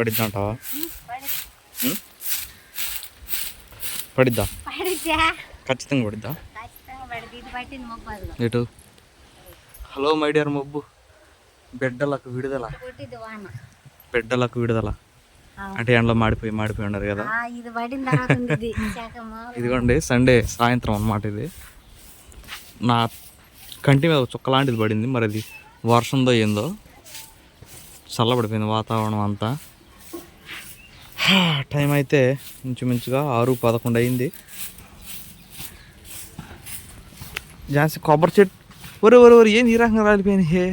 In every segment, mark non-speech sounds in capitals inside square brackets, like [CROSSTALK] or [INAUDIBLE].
పడిద్దా? అంటావా? పడిద్దా? ఖచ్చితంగా పడిద్దా? ఎటు హలో మై డియర్ మబ్బు. బిడ్డలకు విడుదల. బిడ్డలకు విడుదల. అంటే ఎండలో మాడిపోయి మాడిపోయి ఉన్నారు కదా. ఇదిగోండి సండే సాయంత్రం అన్నమాట ఇది. నా కంటి మీద చుక్క లాంటిది పడింది. మరి అది వర్షందో ఏందో చల్లబడిపోయింది వాతావరణం అంతా. టైం అయితే ఇంచుమించుగా ఆరు పదకొండు అయింది. జాన్సీ కొబ్బరి చెట్టు. ఒరే ఒరే ఒరే ఏం ఈ రకంగా రాలిపోయింది హే.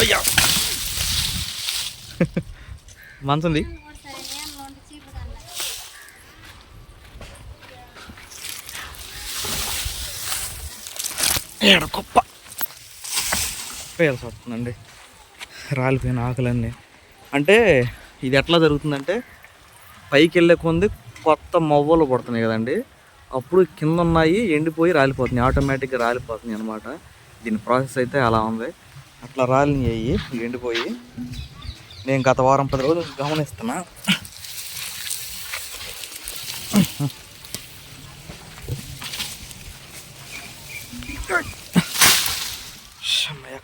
అయ్యా. [LAUGHS] మంచంది సరే, నేను వంట చీపురు కన్నా. ఏడ గొప్ప వేయాల్సి వస్తుందండి రాలిపోయిన ఆకులన్నీ. అంటే ఇది ఎట్లా జరుగుతుందంటే పైకి వెళ్ళే కొంది కొత్త మొవ్వలు పడుతున్నాయి కదండి. అప్పుడు కింద ఉన్నాయి ఎండిపోయి రాలిపోతున్నాయి. ఆటోమేటిక్గా రాలిపోతున్నాయి అనమాట దీని ప్రాసెస్ అయితే అలా ఉంది. అట్లా రాలినాయి ఎండిపోయి. నేను గత వారం పది రోజులు గమనిస్తున్నా.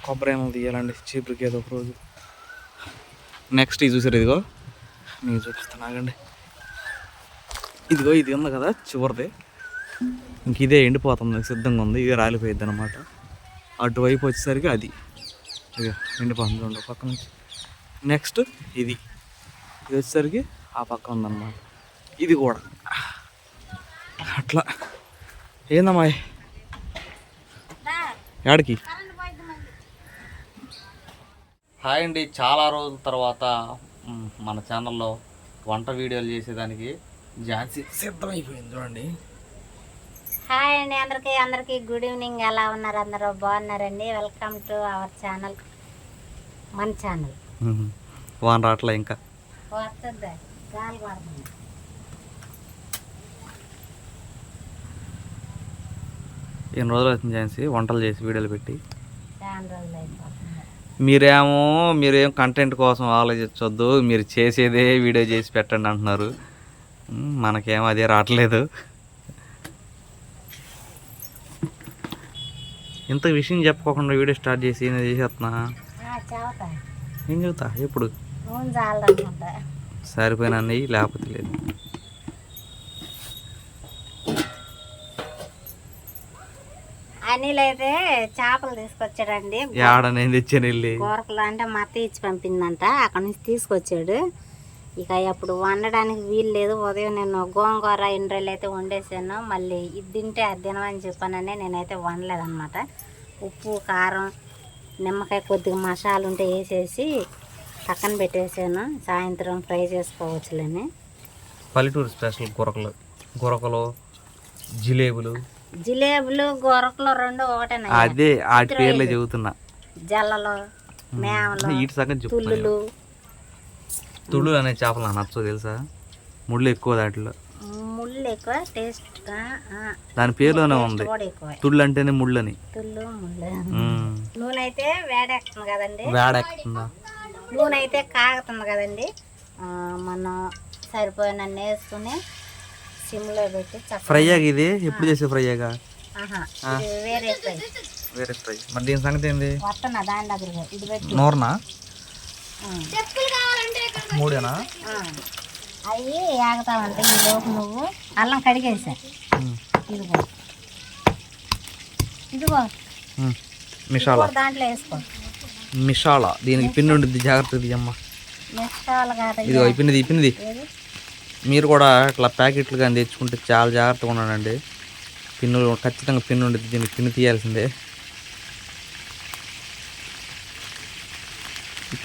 కొబ్బరి ఏమో తీయాలండి. చీపురికి ఏదో ఒక రోజు. నెక్స్ట్ ఇది చూసారు ఇదిగో? నేను చూపిస్తాను ఆగండి ఇదిగో ఇది ఉంది కదా చివరిది. ఇంక ఇదే ఎండిపోతుంది సిద్ధంగా ఉంది. ఇదే రాలిపోయిద్ది అనమాట అటువైపు వచ్చేసరికి అది. ఇక ఎండిపోతుంది ఒక పక్క నుంచి. నెక్స్ట్ ఇది. ఇది వచ్చేసరికి ఆ పక్క ఉందన్నమాట. ఇది కూడా. అట్లా. ఏందమ్మా దా, యాడికి. హాయ్ అండి. చాలా రోజుల తర్వాత మన ఛానల్లో వంట వీడియోలు చేసేదానికి ఝాన్సీ సిద్ధమైపోయింది చూడండి. హాయ్ అండి అందరికీ అందరికీ గుడ్ ఈవినింగ్. ఎలా ఉన్నారు అందరూ? బాగున్నారండి? Welcome to our channel. మన ఛానల్. వాన రావట్లే ఇంకా. వస్తుంది? గాలి పడుతుంది. ఎన్ని రోజులు అవుతుంది ఝాన్సీ? వంటలు చేసి వీడియోలు పెట్టి. చాలా రోజులు అయిపోతుంది. మీరేమో మీరేం కంటెంట్ కోసం ఆలోచించొద్దు మీరు చేసేదే వీడియో చేసి పెట్టండి అంటున్నారు. మనకేమో అదే రావట్లేదు. ఇంత విషయం చెప్పుకోకుండా వీడియో స్టార్ట్ చేసి నేను చేసేస్తున్నా? ఏం చెబుతా? ఎప్పుడు? సరిపోయిన లేకపోతే లేదు. అనిల్ అయితే చేపలు తీసుకొచ్చాడండి. యాడ నేను తెచ్చాను వెళ్ళి కూరకులు అంటే మా అత్త ఇచ్చి పంపిందంట. అక్కడ నుంచి తీసుకొచ్చాడు. ఇక అప్పుడు వండడానికి వీలు లేదు. ఉదయం నేను గోంగూర ఎన్ని రోజులు అయితే వండేసాను మళ్ళీ ఇది తింటే అది తినమని చెప్పానని నేనైతే వండలేదన్నమాట. ఉప్పు కారం నిమ్మకాయ కొద్దిగా మసాలా ఉంటే వేసేసి పక్కన పెట్టేసాను. సాయంత్రం ఫ్రై చేసుకోవచ్చులని. పల్లెటూరు స్పెషల్ గురకలు గురకలు జిలేబులు జిలేబులు గొరకలు రెండు ఒకటేనా? అదే వాటి పేర్లే చెబుతున్నా. జల్లలు మేమలు వీటి చెప్తున్నా తుల్లులు తుళ్ళు అనే చేపలు నాకు నచ్చవు తెలుసా? ముళ్ళు ఎక్కువ దాంట్లో. ముళ్ళు ఎక్కువ టేస్ట్ దాని పేరులోనే ఉంది. తుళ్ళు అంటేనే ముళ్ళని. తుళ్ళు ముళ్ళు. నూనె అయితే వేడెక్కుతుంది కదండి. వేడెక్కుతుందా? నూనె అయితే కాగుతుంది కదండి. ఆ, మనం సరిపోయినన్ని వేసుకుని సిమ్లో పెట్టి చక్క ఫ్రైయాగా ఇది? ఎప్పుడు చేసే ఫ్రైయాగా? ఆహా ఇది వేరే ఫ్రై. వేరే ఫ్రై. మరి దీని సంగతి ఏంది? వస్తున్నా దాని దగ్గర ఇది పెట్టి. నూరనా. మూడేనా? ఆ. అవి ఆగుతామంటే ఈ లోపు నువ్వు అల్లం కడిగేసా. ఇదిగో. ఇదిగో. మిషాలా? దాంట్లో వేసుకో. మిషాలా? దీనికి పిన్ ఉండిద్ది జాగ్రత్త తీయమ్మా. మిష్టాలు కాదు ఇదిగో పిన్నిది ఏది? మీరు కూడా ఇట్లా ప్యాకెట్లు కానీ తెచ్చుకుంటే చాలా జాగ్రత్తగా ఉండండి. పిన్ను ఖచ్చితంగా పిన్ను ఉండేది దీనికి పిన్ను తీయాల్సిందే.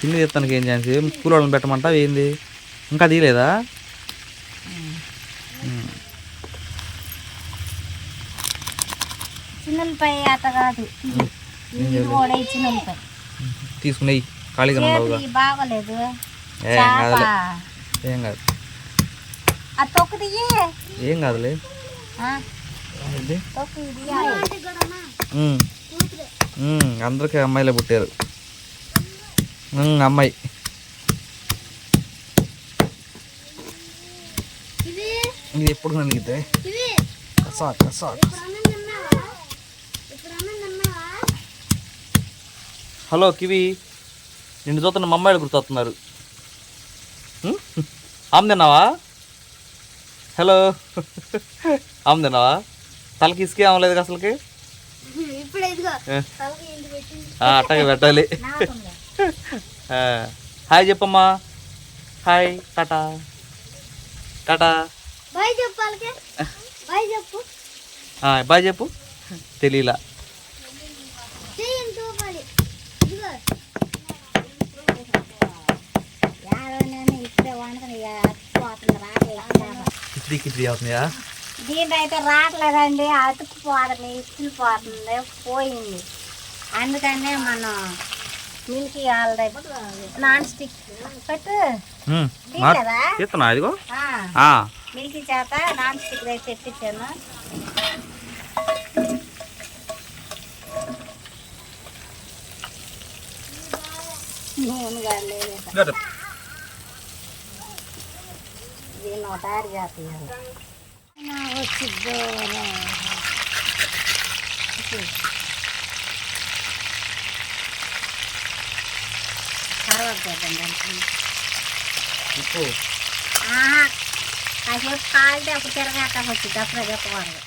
పిన్ను తీస్తానికి ఏం ఛాన్స్? స్కూల్ వాళ్ళని పెట్టమంటా ఏంది? ఇంకా తీయలేదా? కాదు. తీసుకునేయి ఖాళీగా బాగోలేదు. ఏం కాదులే. ఏం కాదు. ఆ ఏం కాదులే. అందరికీ అమ్మాయిలే పుట్టారు. అమ్మాయి. ఇది? ఎప్పుడు కసా కసా హలో కివి. నిన్ను చూస్తున్న మా అమ్మాయిలు గుర్తొస్తున్నారు? ఆమె తిన్నావా? హలో. ఆమె తిన్నావా తలకి ఇసుకే అవ్వలేదు అసలుకి? అట్టగే పెట్టాలి. హాయ్ చెప్పమ్మా. Hi tata. టాటా. బాయ్ చెప్పు బాయ్ చెప్పు. నేను ఇప్పుడే వండుకుని కిచిడి కిచిడి అవుతుందా దీంట్లో అయితే రావట్లేదండి అతుక్కుపోతుంది ఇస్తుపోతుంది పోయింది. అందుకనే మనం మిల్కీ వాళ్ళది నాన్ స్టిక్ పెట్టు. ఇదిగో. ఆ, ఆ, మిల్కీ చేత నాన్ స్టిక్ అయితే తెప్పించాను. నేను కాదు. దీన్ని తయారు చేస్తాను వచ్చిద్దో తర్వాత చేద్దాం ఆహా, కాసేపు కాలితే అప్పుడు తిరగాక వచ్చింది అప్పుడే చెప్పకూడదు.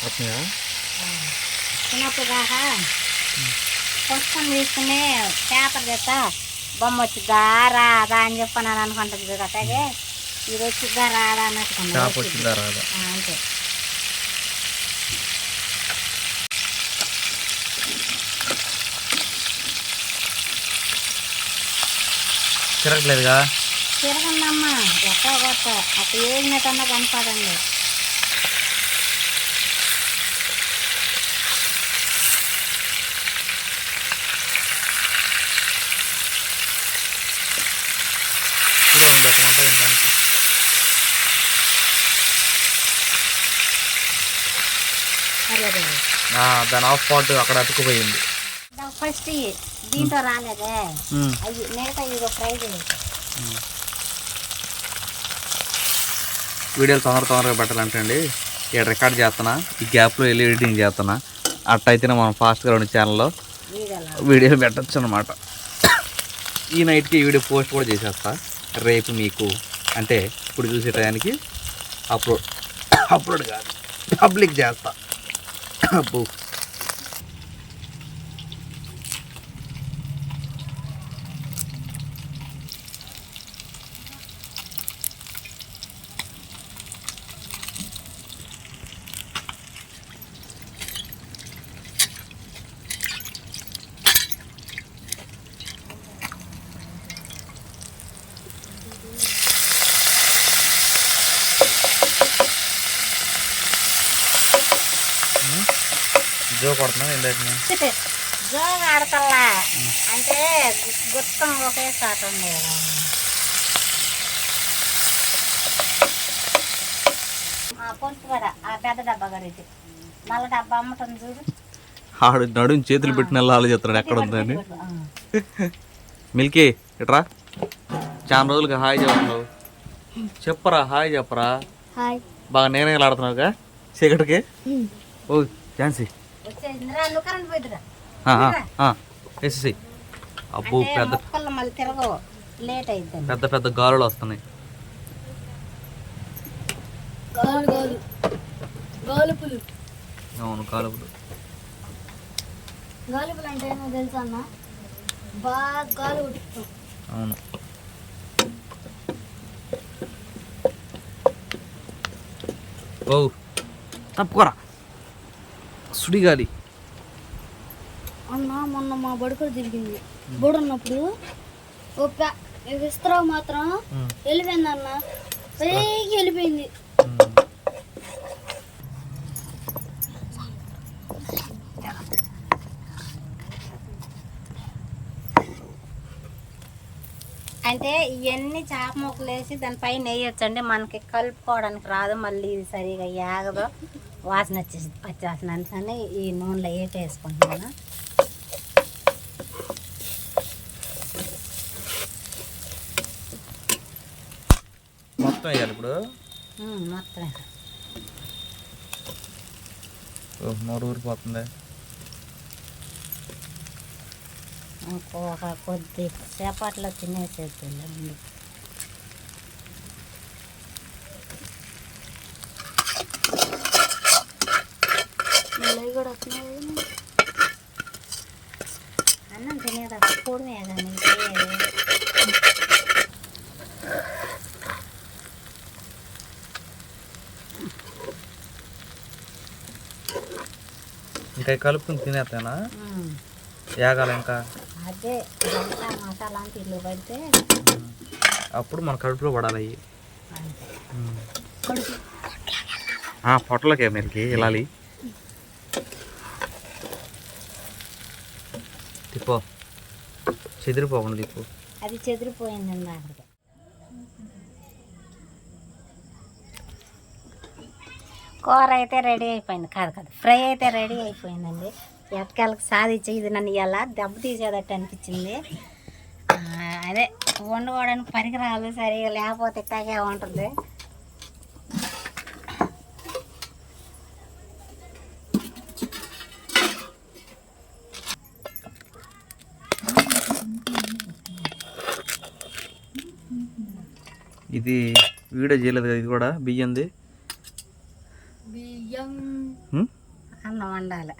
వస్తున్నాయా చిన్నప్పుడు కాక పుస్తకం తీసుకుని పేపర్ చేస్తా. బొమ్మ వచ్చిద్దా రాదా అని చెప్పి నేను అనుకుంటుంది చూడు అట్లాగే ఇది వచ్చిద్దా? రాదా అన్నట్టు వచ్చిందా? రాదా? అంతే. తిరగట్లేదుగా? తిరగండమ్మా. ఎక్కడ కొత్త అక్కడ ఏగినట్టన్నా కనపడండి దాని ఆఫ్ స్పాట్ అక్కడ అతుక్కుపోయింది. ఫస్ట్ దీంతో రాలేదే. అవి మిగతా ఫ్రై వీడియోలు తొందర తొందరగా పెట్టాలంటే అండి ఇక్కడ రికార్డ్ చేస్తున్నా. ఈ గ్యాప్లో వెళ్ళి ఎడిటింగ్ చేస్తున్నా. అట్టయితేనే మనం ఫాస్ట్గా రెండు ఛానల్లో వీడియోలో? పెట్టచ్చు అనమాట ఈ నైట్కి ఈ వీడియో పోస్ట్ కూడా చేసేస్తా. రేపు మీకు అంటే ఇప్పుడు చూసే టయానికి అప్లోడ్ అప్లోడ్ కాదు పబ్లిక్ చేస్తా. అబ్బో జో కొడుతున్నా ఏంటంటే జోగా ఆడతల్లా. అంటే గుత్తం ఒకే సాట్ ఉంది. కదా ఆ పొంచు పెద్ద డబ్బా గడిచి డబ్బా అమ్మటం చూడు. ఆడు నడుము చేతులు పెట్టిన వాళ్ళు చెప్తున్నాడు ఎక్కడ ఉందని. మిల్కీ ఇట్రా. చాలా రోజులుగా హాయ్ చెప్తున్నావు చెప్పరా హాయ్ చెప్పరా. బాగా నేనే ఆడుతున్నావుగా. చీకటికి. ఓ ఝాన్సీ. వేసేసి అబ్బో పెద్ద పెద్ద పెద్ద గాలులు వస్తున్నాయి. గాలు గాలు. గాలుపులు అవును కాలుపులు గాలుపులు అంటే ఏమో తెలుసా అన్న? బాగా గాలి ఉడుకుతాం అవును. ఓ తప్పుకోరా. సుడిగాలి. అన్న మొన్న మా బడుకులు తిరిగింది బుడు ఉన్నప్పుడు ఓ ప్యా విస్తరావు మాత్రం వెళ్ళిపోయింది అన్న పైకి వెళ్ళిపోయింది. అంటే ఇవన్నీ చేప ముక్కలు వేసి దానిపైన వేయొచ్చండి. మనకి కలుపుకోవడానికి రాదు. మళ్ళీ ఇది సరిగా యాగదు వాసన వచ్చేసి పచ్చి వాసన అందుకని ఈ నూనెలో వేసి వేసుకుంటున్నాను మొత్తం వేయాలి ఇప్పుడు? మొత్తం నోరు ఊరిపోతుంది. ఇంకొక కొద్ది సేపట్లో తినేసేద్దాం మళ్ళీ కూడా వస్తున్నాయి కదా. అన్నం తినేదా. ఇంకా కలుపుకుని తినేస్తానా. యాగాలి ఇంకా? అదే ఇదంతా మసాలా అంతా ఇల్లు పడితే అప్పుడు మన కడుపులో పడాలి పొట్టలకే మీరికి వెళ్ళాలి తిప్పో. చెదిరిపోకుండా తిప్పు. అది చెదిరిపోయిందండి కూర అయితే రెడీ అయిపోయింది. కాదు కాదు. ఫ్రై అయితే రెడీ అయిపోయిందండి. ఎక్కలకి సాధించే ఇది నన్ను ఇలా దెబ్బ తీసేదట్టు అనిపించింది. అదే వండుకోవడానికి పరికరాలు సరిగా లేకపోతే ఇట్టాగే ఉంటుంది. ఇది వీడియో చేయలేదు కదా ఇది కూడా బియ్యంది. బియ్యం? అన్నం వండాలి.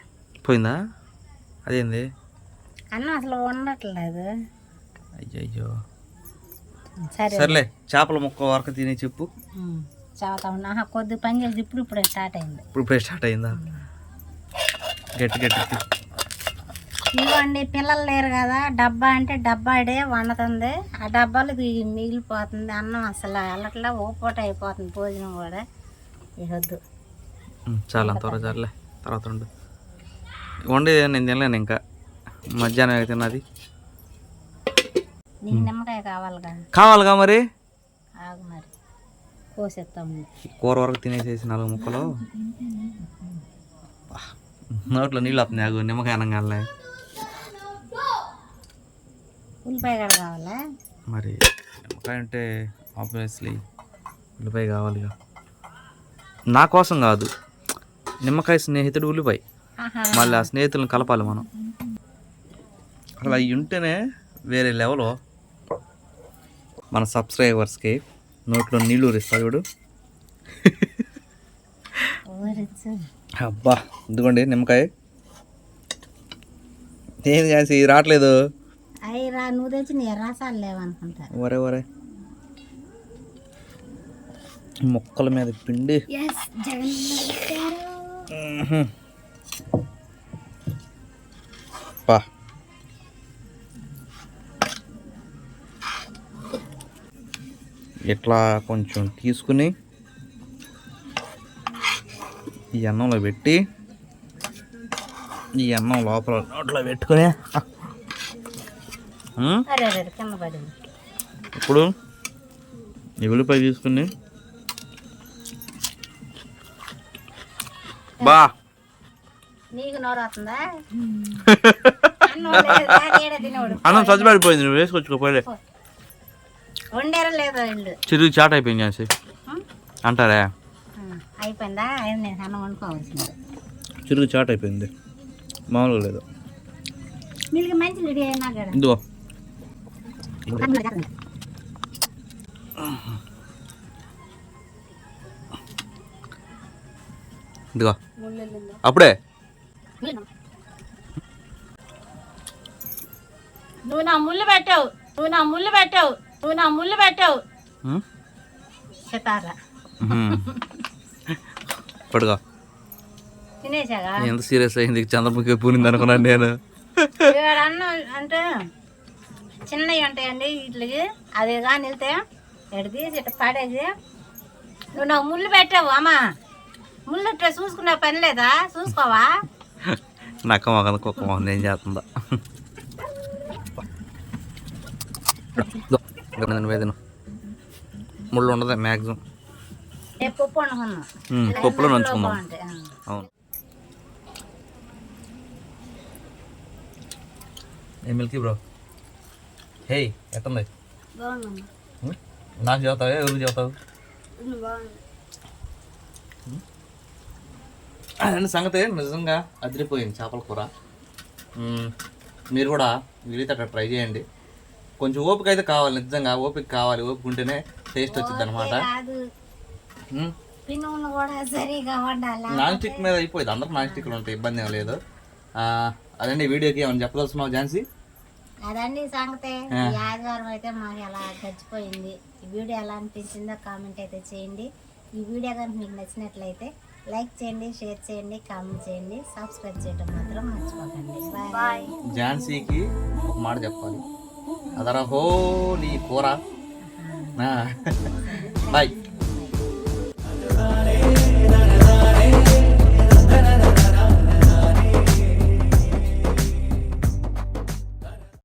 పోయిందా? అదేంది? అన్నం అసలు వండట్లేదు. అయ్యయ్యో. సరే. సర్లే చేపల ముక్క వరకు తిని చెప్పు. చదువుతా కొద్ది పని చేసి ఇప్పుడు ఇప్పుడే స్టార్ట్ అయింది. ఇప్పుడు ఇప్పుడే స్టార్ట్ అయిందా? గట్టి గట్టి. ఇవ్వండి పిల్లలు లేరు కదా డబ్బా అంటే డబ్బాడే వండుతుంది. ఆ డబ్బాలు మిగిలిపోతుంది అన్నం అసలు. వెళ్ళట్లా ఓపోట అయిపోతుంది భోజనం కూడా. ఇక వద్దు. ఉం, చాలా త్వర చాలే. తర్వాత ఉండు వండి నేను తినలేను ఇంకా. మధ్యాహ్నం అయితే తిన్నది? నీకు నిమ్మకాయ కావాలిగా? కావాలిగా మరి? ఆగు మరి. కోసేస్తాము కూర వరకు తినేసేసి నాలుగు ముక్కలు. [LAUGHS] నోట్లో నీళ్ళు వస్తుంది ఆగు. నిమ్మకాయ అనంగానే ఉల్లిపాయ కూడా కావాలా? మరి నిమ్మకాయ అంటే ఆబ్వియస్లీ ఉల్లిపాయ కావాలిగా. నా కోసం కాదు నిమ్మకాయ స్నేహితుడు ఉల్లిపాయ. మళ్ళీ ఆ స్నేహితులను కలపాలి మనం. అసలు అవి ఉంటేనే వేరే లెవెల్. మన సబ్స్క్రైబర్స్కి నోట్లో నీళ్ళు ఊరిస్తాడు చూడు. అబ్బా ఇదిగోండి నిమ్మకాయ. ఏం చేసి రావట్లేదు. అయ్యి రా నువ్వు తెచ్చి నీ రసాలు లేవనుకుంటా ఒరే ఒరే. మొక్కల మీద పిండి. పా. ఇట్లా కొంచెం తీసుకుని ఈ అన్నంలో పెట్టి ఈ అన్నం లోపల నోట్లో పెట్టుకుని ఇప్పుడు ఈ ఉల్లిపాయ తీసుకుని. బా. నీకు నోరు వస్తుందా? [LAUGHS] అన్నం చచ్చిపడిపోయింది నువ్వు వేసుకొచ్చుకోపోలే వండారా లేదో ఇల్లు. చిరుగు చాట్ అయిపోయింది చేసి అంటారా? అయిపోయిందా? అయింది నేను అన్నం వండుకోవాల్సింది. చిరుగు చాట్ అయిపోయింది. మామూలుగా లేదు. మంచి ఇదిగో. ఇదిగో. అప్పుడే. నువ్వు నా ముళ్ళు పెట్టావు. నువ్వు నా ముళ్ళు పెట్టావు. నువ్వు నా ముళ్ళు పెట్టావు. సితారా. పడుకో. తినేసాగా ఎంత సీరియస్ అయింది? చంద్రముఖి పూనింది అనుకున్నాను నేను. అంటే చిన్నవి ఉంటాయండి వీటికి. అది కానీ వెళ్తే ఎటు తీసి ఇటు పడేసి. నువ్వు నాకు ముళ్ళు పెట్టావు అమ్మా. ముళ్ళు ఇట్లా చూసుకునే పని లేదా? చూసుకోవా? నక్క మొగంది కుక్క ఏం చేస్తుందా. వేదన. ముళ్ళు ఉండదు మ్యాక్సిమం పప్పు వండుకున్నాం పప్పులో నంచుకుందాం. అవును. ఏ మిల్కీ బ్రో? హే ఎట్టుంది? నాకు చదువుతావే? ఎవరికి చదువుతావు? అదండి సంగతి నిజంగా అదిరిపోయింది చేపల కూర. మీరు కూడా వీలైతే అట్లా ట్రై చేయండి. కొంచెం ఓపిక అయితే కావాలి నిజంగా ఓపిక కావాలి. ఓపిక ఉంటేనే టేస్ట్ వచ్చింది అనమాట నాన్ స్టిక్ మీద అయిపోయింది. అందరికి నాన్ స్టిక్లు ఉంటాయి ఇబ్బంది ఏం లేదు. అదండి వీడియోకి ఏమైనా చెప్పదలుచున్నావు ఝాన్సీ? అదండి సంగతే. ఈ ఆదివారం అయితే మాకు ఎలా గడిచిపోయింది. ఈ వీడియో ఎలా అనిపించిందో కామెంట్ అయితే చేయండి. ఈ వీడియో కనుక మీకు నచ్చినట్లయితే లైక్ చేయండి షేర్ చేయండి కామెంట్ చేయండి. సబ్స్క్రైబ్ చేయడం మాత్రం మర్చిపోకండి. బాయ్ ఝాన్సీకి ఒక మాట చెప్పాలి. అదరా హో నీ కూర బాయ్